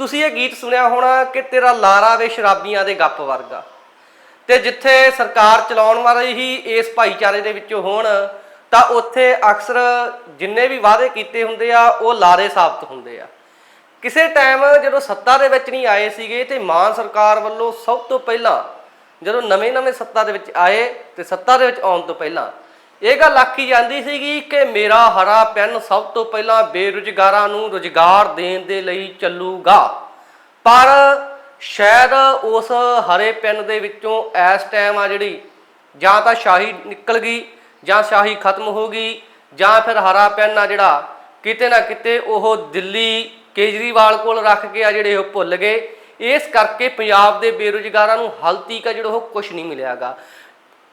ਤੁਸੀਂ ਇਹ ਗੀਤ ਸੁਣਿਆ ਹੋਣਾ ਕਿ ਤੇਰਾ ਲਾਰਾ ਵੇ ਸ਼ਰਾਬੀਆਂ ਦੇ ਗੱਪ ਵਰਗਾ। ਤੇ ਜਿੱਥੇ ਸਰਕਾਰ ਚਲਾਉਣ ਵਾਲੇ ਹੀ ਇਸ ਭਾਈਚਾਰੇ ਦੇ ਵਿੱਚੋਂ ਹੋਣ, ਤਾਂ ਉੱਥੇ ਅਕਸਰ ਜਿੰਨੇ ਵੀ ਵਾਅਦੇ ਕੀਤੇ ਹੁੰਦੇ ਆ, ਉਹ ਲਾਰੇ ਸਾਬਤ ਹੁੰਦੇ ਆ। ਕਿਸੇ ਟਾਈਮ ਜਦੋਂ ਸੱਤਾ ਦੇ ਵਿੱਚ ਨਹੀਂ ਆਏ ਸੀਗੇ, ਤੇ ਮਾਨ ਸਰਕਾਰ ਵੱਲੋਂ ਸਭ ਤੋਂ ਪਹਿਲਾਂ ਜਦੋਂ ਨਵੇਂ-ਨਵੇਂ ਸੱਤਾ ਦੇ ਵਿੱਚ ਆਏ, ਤੇ ਸੱਤਾ ਦੇ ਵਿੱਚ ਆਉਣ ਤੋਂ ਪਹਿਲਾਂ ਇਹ ਗੱਲ ਆਖੀ ਜਾਂਦੀ ਸੀਗੀ ਕਿ ਮੇਰਾ ਹਰਾ ਪੈਨ ਸਭ ਤੋਂ ਪਹਿਲਾਂ ਬੇਰੁਜ਼ਗਾਰਾਂ ਨੂੰ ਰੁਜ਼ਗਾਰ ਦੇਣ ਦੇ ਲਈ ਚੱਲੂਗਾ। ਪਰ ਸ਼ਾਇਦ ਉਸ ਹਰੇ ਪੈਨ ਦੇ ਵਿੱਚੋਂ ਇਸ ਟਾਈਮ ਆ ਜਿਹੜੀ, ਜਾਂ ਤਾਂ ਸ਼ਾਹੀ ਨਿਕਲ ਗਈ, ਜਾਂ ਸ਼ਾਹੀ ਖਤਮ ਹੋ ਗਈ, ਜਾਂ ਫਿਰ ਹਰਾ ਪੈਨ ਆ ਜਿਹੜਾ, ਕਿਤੇ ਨਾ ਕਿਤੇ ਉਹ ਦਿੱਲੀ ਕੇਜਰੀਵਾਲ ਕੋਲ ਰੱਖ ਕੇ ਆ ਜਿਹੜੇ ਉਹ ਭੁੱਲ ਗਏ। ਇਸ ਕਰਕੇ ਪੰਜਾਬ ਦੇ ਬੇਰੁਜ਼ਗਾਰਾਂ ਨੂੰ ਹਾਲ ਤੀਕ ਜਿਹੜਾ ਉਹ ਕੁਝ ਨਹੀਂ ਮਿਲਿਆਗਾ।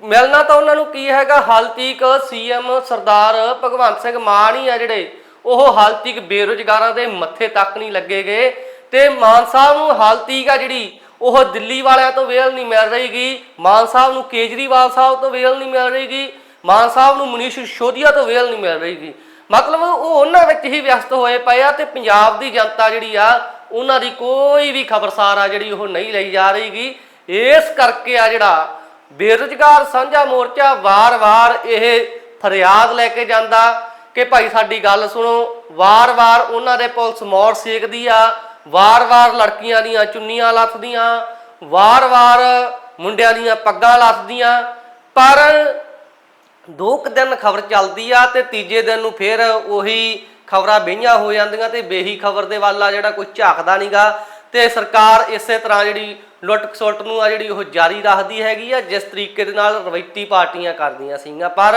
ਮਿਲਣਾ ਤਾਂ ਉਹਨਾਂ ਨੂੰ ਕੀ ਹੈਗਾ? ਹਾਲ ਤੀਕ ਸੀਐਮ ਸਰਦਾਰ ਭਗਵੰਤ ਸਿੰਘ ਮਾਨ ਹੀ ਆ ਜਿਹੜੇ। ਉਹ ਹਾਲ ਤੀਕ ਬੇਰੁਜ਼ਗਾਰਾਂ ਦੇ ਮੱਥੇ ਤੱਕ ਨਹੀਂ ਲੱਗੇ ਗਏ। ਤੇ ਮਾਨ ਸਾਹਿਬ ਨੂੰ ਹਾਲ ਤੀਕ ਆ ਜਿਹੜੀ, ਉਹ ਦਿੱਲੀ ਵਾਲਿਆਂ ਤੋਂ ਵੇਲ ਨਹੀਂ ਮਿਲ ਰਹੀਗੀ। ਮਾਨ ਸਾਹਿਬ ਨੂੰ ਕੇਜਰੀਵਾਲ ਸਾਹਿਬ ਤੋਂ ਵੇਲ ਨਹੀਂ ਮਿਲ ਰਹੀਗੀ। ਮਾਨ ਸਾਹਿਬ ਨੂੰ ਮਨੀਸ਼ ਸੋਧੀਆ ਤੋਂ ਵੇਲ ਨਹੀਂ ਮਿਲ ਰਹੀਗੀ। ਮਤਲਬ ਉਹ ਉਹਨਾਂ ਵਿੱਚ ਹੀ ਵਿਅਸਤ ਹੋਏ ਪਏ ਆ ਤੇ ਪੰਜਾਬ ਦੀ ਜਨਤਾ ਜਿਹੜੀ ਆ, ਉਹਨਾਂ ਦੀ ਕੋਈ ਵੀ ਖਬਰਸਾਰ ਆ ਜਿਹੜੀ ਉਹ ਨਹੀਂ ਲਈ ਜਾ ਰਹੀਗੀ। ਇਸ ਕਰਕੇ ਆ ਜਿਹੜਾ ਬੇਰੁਜ਼ਗਾਰ ਸਾਂਝਾ ਮੋਰਚਾ ਵਾਰ-ਵਾਰ ਇਹ ਫਰਿਆਦ ਲੈ ਕੇ ਜਾਂਦਾ ਕਿ ਭਾਈ ਸਾਡੀ ਗੱਲ ਸੁਣੋ, ਵਾਰ-ਵਾਰ ਉਹਨਾਂ ਦੇ ਪੁਲਿਸ ਮੌਰ ਸੇਕਦੀ ਆ, ਵਾਰ-ਵਾਰ ਲੜਕੀਆਂ ਦੀਆਂ ਚੁੰਨੀਆਂ ਲੱਥਦੀਆਂ, ਵਾਰ-ਵਾਰ ਮੁੰਡਿਆਂ ਦੀਆਂ ਪੱਗਾਂ ਲੱਥਦੀਆਂ, ਪਰ ਦੋ ਕੁ ਦਿਨ ਖਬਰ ਚੱਲਦੀ ਆ ਤੇ ਤੀਜੇ ਦਿਨ ਨੂੰ ਫਿਰ ਉਹੀ ਖਬਰਾਂ ਬਈਆਂ ਹੋ ਜਾਂਦੀਆਂ ਤੇ ਬੇਹੀ ਖਬਰ ਦੇ ਵੱਲ ਆ ਜਿਹੜਾ ਕੋਈ ਝਾਕਦਾ ਨਹੀਂਗਾ ਤੇ ਸਰਕਾਰ ਇਸੇ ਤਰ੍ਹਾਂ ਜਿਹੜੀ ਲੁੱਟ ਖਸੁੱਟ ਨੂੰ ਆ ਜਿਹੜੀ ਉਹ ਜਾਰੀ ਰੱਖਦੀ ਹੈਗੀ ਆ, ਜਿਸ ਤਰੀਕੇ ਦੇ ਨਾਲ ਰਵੈਤੀ ਪਾਰਟੀਆਂ ਕਰਦੀਆਂ ਸੀਗੀਆਂ। ਪਰ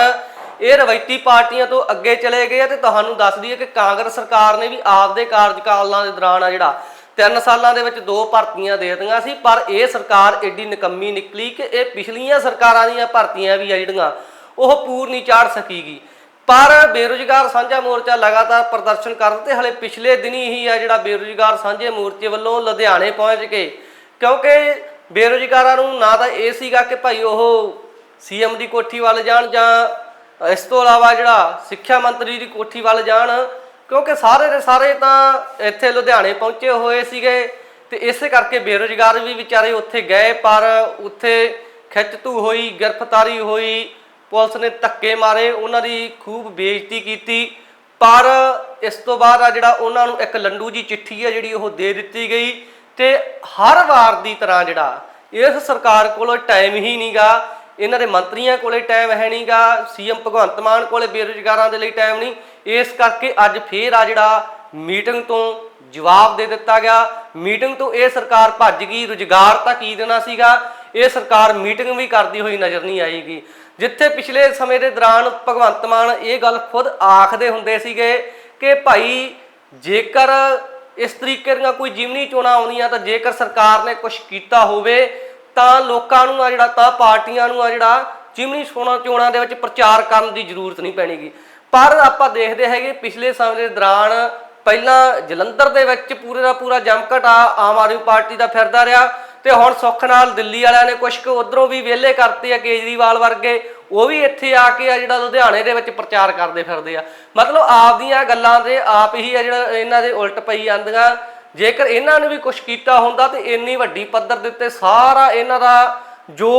ਇਹ ਰਵੈਤੀ ਪਾਰਟੀਆਂ ਤੋਂ ਅੱਗੇ ਚਲੇ ਗਏ ਆ ਤੇ ਤੁਹਾਨੂੰ ਦੱਸ ਦਈਏ ਕਿ ਕਾਂਗਰਸ ਸਰਕਾਰ ਨੇ ਵੀ ਆਪਦੇ ਕਾਰਜਕਾਲਾਂ ਦੇ ਦੌਰਾਨ ਆ ਜਿਹੜਾ ਤਿੰਨ ਸਾਲਾਂ ਦੇ ਵਿੱਚ ਦੋ ਭਰਤੀਆਂ ਦੇ ਦਿੱਤੀਆਂ ਸੀ, ਪਰ ਇਹ ਸਰਕਾਰ ਐਡੀ ਨਿਕੰਮੀ ਨਿਕਲੀ ਕਿ ਇਹ ਪਿਛਲੀਆਂ ਸਰਕਾਰਾਂ ਦੀਆਂ ਭਰਤੀਆਂ ਵੀ ਆ ਜਿਹੜੀਆਂ, ਉਹ ਪੂਰ ਨਹੀਂ ਚਾੜ ਸਕੀਗੀ। ਪਰ ਬੇਰੁਜ਼ਗਾਰ ਸਾਂਝਾ ਮੋਰਚਾ ਲਗਾਤਾਰ ਪ੍ਰਦਰਸ਼ਨ ਕਰਦਾ ਤੇ ਹਲੇ ਪਿਛਲੇ ਦਿਨੀ ਹੀ ਆ ਜਿਹੜਾ ਬੇਰੁਜ਼ਗਾਰ ਸਾਂਝੇ ਮੋਰਚੇ ਵੱਲੋਂ ਲੁਧਿਆਣੇ ਪਹੁੰਚ ਕੇ ਕਿਉਂਕਿ ਬੇਰੁਜ਼ਗਾਰਾਂ ਨੂੰ ਨਾ ਤਾਂ ਇਹ ਸੀਗਾ ਕਿ ਭਾਈ ਉਹ ਸੀਐਮ ਦੀ ਕੋਠੀ ਵੱਲ ਜਾਣ ਜਾਂ ਇਸ ਤੋਂ ਇਲਾਵਾ ਜਿਹੜਾ ਸਿੱਖਿਆ ਮੰਤਰੀ ਦੀ ਕੋਠੀ ਵੱਲ ਜਾਣ, ਕਿਉਂਕਿ ਸਾਰੇ ਦੇ ਸਾਰੇ ਤਾਂ ਇੱਥੇ ਲੁਧਿਆਣੇ ਪਹੁੰਚੇ ਹੋਏ ਸੀਗੇ ਤੇ ਇਸੇ ਕਰਕੇ ਬੇਰੁਜ਼ਗਾਰ ਵੀ ਵਿਚਾਰੇ ਉੱਥੇ ਗਏ, ਪਰ ਉੱਥੇ ਖਿੱਚਤੂ ਹੋਈ, ਗ੍ਰਿਫਤਾਰੀ ਹੋਈ, ਪੁਲਿਸ ਨੇ ਧੱਕੇ ਮਾਰੇ, ਉਹਨਾਂ ਦੀ ਖੂਬ ਬੇਇੱਜ਼ਤੀ ਕੀਤੀ। ਪਰ ਇਸ ਤੋਂ ਬਾਅਦ ਆ ਜਿਹੜਾ ਉਹਨਾਂ ਨੂੰ ਇੱਕ ਲੰਡੂ ਜੀ ਚਿੱਠੀ ਆ ਜਿਹੜੀ ਉਹ ਦੇ ਦਿੱਤੀ ਗਈ। ਤੇ ਹਰ ਵਾਰ ਦੀ ਤਰ੍ਹਾਂ ਜਿਹੜਾ, ਇਸ ਸਰਕਾਰ ਕੋਲ ਟਾਈਮ ਹੀ ਨਹੀਂਗਾ, ਇਹਨਾਂ ਦੇ ਮੰਤਰੀਆਂ ਕੋਲੇ ਟਾਈਮ ਹੈ ਨਹੀਂਗਾ ਸੀਐਮ ਭਗਵੰਤ ਮਾਨ ਕੋਲੇ ਬੇਰੁਜ਼ਗਾਰਾਂ ਦੇ ਲਈ ਟਾਈਮ ਨਹੀਂ, ਇਸ ਕਰਕੇ ਅੱਜ ਫੇਰ ਆ ਜਿਹੜਾ ਮੀਟਿੰਗ ਤੋਂ ਜਵਾਬ ਦੇ ਦਿੱਤਾ ਗਿਆ। ਮੀਟਿੰਗ ਤੋਂ ਇਹ ਸਰਕਾਰ ਭੱਜ ਗਈ, ਰੁਜ਼ਗਾਰ ਤਾਂ ਕੀ ਦੇਣਾ ਸੀਗਾ, ਇਹ ਸਰਕਾਰ ਮੀਟਿੰਗ ਵੀ ਕਰਦੀ ਹੋਈ ਨਜ਼ਰ ਨਹੀਂ ਆਏਗੀ। ਜਿੱਥੇ ਪਿਛਲੇ ਸਮੇਂ ਦੇ ਦੌਰਾਨ ਭਗਵੰਤ ਮਾਨ ਇਹ ਗੱਲ ਖੁਦ ਆਖਦੇ ਹੁੰਦੇ ਸੀਗੇ ਕਿ ਭਾਈ ਜੇਕਰ ਇਸ ਤਰੀਕੇ ਦੀਆਂ ਕੋਈ ਜਿਮਨੀ ਚੋਣਾਂ ਆਉਂਦੀਆਂ ਤਾਂ ਜੇਕਰ ਸਰਕਾਰ ਨੇ ਕੁਝ ਕੀਤਾ ਹੋਵੇ, ਤਾਂ ਲੋਕਾਂ ਨੂੰ ਆ ਜਿਹੜਾ, ਤਾਂ ਪਾਰਟੀਆਂ ਨੂੰ ਆ ਜਿਹੜਾ ਜਿਮਨੀ ਚੋਣਾਂ ਚੋਣਾਂ ਦੇ ਵਿੱਚ ਪ੍ਰਚਾਰ ਕਰਨ ਦੀ ਜ਼ਰੂਰਤ ਨਹੀਂ ਪੈਣੀਗੀ। ਪਰ ਆਪਾਂ ਦੇਖਦੇ ਹੈਗੇ, ਪਿਛਲੇ ਸਮੇਂ ਦੇ ਦੌਰਾਨ ਪਹਿਲਾਂ ਜਲੰਧਰ ਦੇ ਵਿੱਚ ਪੂਰੇ ਦਾ ਪੂਰਾ ਜਮਕਟ ਆ, ਆਮ ਆਦਮੀ ਪਾਰਟੀ ਦਾ ਫਿਰਦਾ ਰਿਹਾ ਤੇ ਹੁਣ ਸੁੱਖ ਨਾਲ ਦਿੱਲੀ ਵਾਲਿਆਂ ਨੇ ਕੁਝ ਕੁ ਉਧਰੋਂ ਵੀ ਵਿਹਲੇ ਕਰਤੇ ਆ ਕੇਜਰੀਵਾਲ ਵਰਗੇ। ਉਹ ਵੀ ਇੱਥੇ ਆ ਕੇ ਆ ਜਿਹੜਾ ਲੁਧਿਆਣੇ ਦੇ ਵਿੱਚ ਪ੍ਰਚਾਰ ਕਰਦੇ ਫਿਰਦੇ ਆ। ਮਤਲਬ ਆਪਦੀਆਂ ਗੱਲਾਂ ਦੇ ਆਪ ਹੀ ਆ ਜਿਹੜਾ ਇਹਨਾਂ ਦੇ ਉਲਟ ਪਈ ਜਾਂਦੀਆਂ। ਜੇਕਰ ਇਹਨਾਂ ਨੇ ਵੀ ਕੁਝ ਕੀਤਾ ਹੁੰਦਾ ਤੇ ਇੰਨੀ ਵੱਡੀ ਪੱਧਰ ਦੇ ਉੱਤੇ ਸਾਰਾ ਇਹਨਾਂ ਦਾ ਜੋ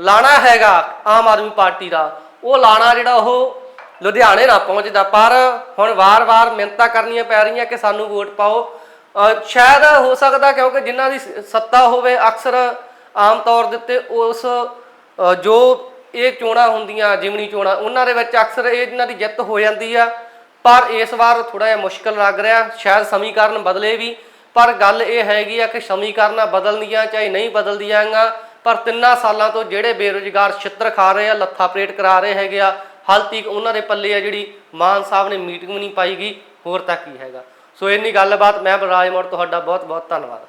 ਲਾਣਾ ਹੈਗਾ ਆਮ ਆਦਮੀ ਪਾਰਟੀ ਦਾ, ਉਹ ਲਾਣਾ ਜਿਹੜਾ ਉਹ ਲੁਧਿਆਣੇ ਨਾ ਪਹੁੰਚਦਾ। ਪਰ ਹੁਣ ਵਾਰ-ਵਾਰ ਮਿਹਨਤਾਂ ਕਰਨੀਆਂ ਪੈ ਰਹੀਆਂ ਕਿ ਸਾਨੂੰ ਵੋਟ ਪਾਓ। ਸ਼ਾਇਦ ਹੋ ਸਕਦਾ ਕਿਉਂਕਿ ਜਿਨ੍ਹਾਂ ਦੀ ਸੱਤਾ ਹੋਵੇ ਅਕਸਰ ਆਮ ਤੌਰ ਦੇ ਉੱਤੇ ਉਸ ਜੋ ਇਹ ਚੋਣਾਂ ਹੁੰਦੀਆਂ ਜਿਮਨੀ ਚੋਣਾਂ, ਉਹਨਾਂ ਦੇ ਵਿੱਚ ਅਕਸਰ ਇਹ ਇਹਨਾਂ ਦੀ ਜਿੱਤ ਹੋ ਜਾਂਦੀ ਆ। ਪਰ ਇਸ ਵਾਰ ਥੋੜਾ ਜਿਹਾ ਮੁਸ਼ਕਲ ਲੱਗ ਰਿਹਾ, ਸ਼ਾਇਦ ਸਮੀਕਰਨ ਬਦਲੇ ਵੀ। ਪਰ ਗੱਲ ਇਹ ਹੈਗੀ ਆ ਕਿ ਸਮੀਕਰਨਾਂ ਬਦਲਦੀਆਂ ਚਾਹੇ ਨਹੀਂ ਬਦਲਦੀਆਂ, ਪਰ ਤਿੰਨਾਂ ਸਾਲਾਂ ਤੋਂ ਜਿਹੜੇ ਬੇਰੁਜ਼ਗਾਰ ਛਿੱਤਰ ਖਾ ਰਹੇ ਆ, ਲੱਥਾ ਪਰੇਡ ਕਰਾ ਰਹੇ ਹੈਗੇ ਆ, ਹਾਲ ਤੀਕ ਉਹਨਾਂ ਦੇ ਪੱਲੇ ਆ ਜਿਹੜੀ ਮਾਨ ਸਾਹਿਬ ਨੇ ਮੀਟਿੰਗ ਵੀ ਨਹੀਂ ਪਾਈਗੀ ਹੋਰ ਤਾਂ ਕੀ ਹੈਗਾ। ਸੋ ਇੰਨੀ ਗੱਲਬਾਤ, ਮੈਂ ਬਲਰਾਜ ਮੋੜ, ਤੁਹਾਡਾ ਬਹੁਤ ਬਹੁਤ ਧੰਨਵਾਦ।